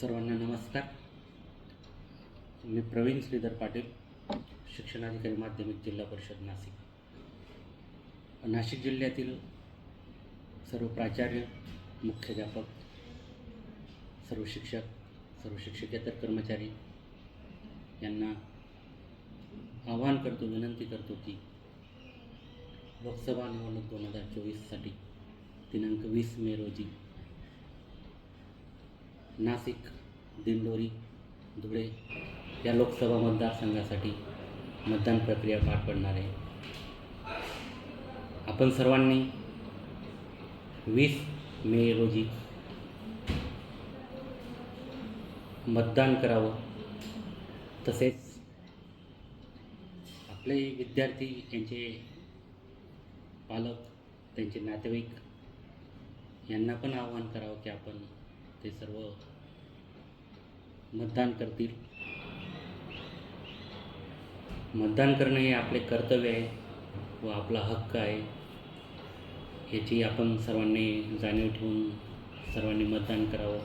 सर्वांना नमस्कार. मी प्रवीण श्रीधर पाटील शिक्षणाधिकारी माध्यमिक जिल्हा परिषद नाशिक. नाशिक जिल्ह्यातील सर्व प्राचार्य मुख्याध्यापक सर्व शिक्षक सर्व शिक्षकेतर कर्मचारी यांना आवाहन करतो विनंती करतो की लोकसभा निवडणूक दोन हजार चोवीससाठी दिनांक वीस मे रोजी नाशिक दिंडोरी धुळे या लोकसभा मतदारसंघासाठी मतदान प्रक्रिया पार पडणार आहे. आपण सर्वांनी वीस मे रोजी मतदान करावं. तसेच आपले विद्यार्थी यांचे पालक त्यांचे नातेवाईक यांना पण आवाहन करावं की आपण ते सर्व मतदान करतील. मतदान करणं हे आपले कर्तव्य आहे व आपला हक्क आहे. याची आपण सर्वांनी जाणीव ठेवून सर्वांनी मतदान करावं.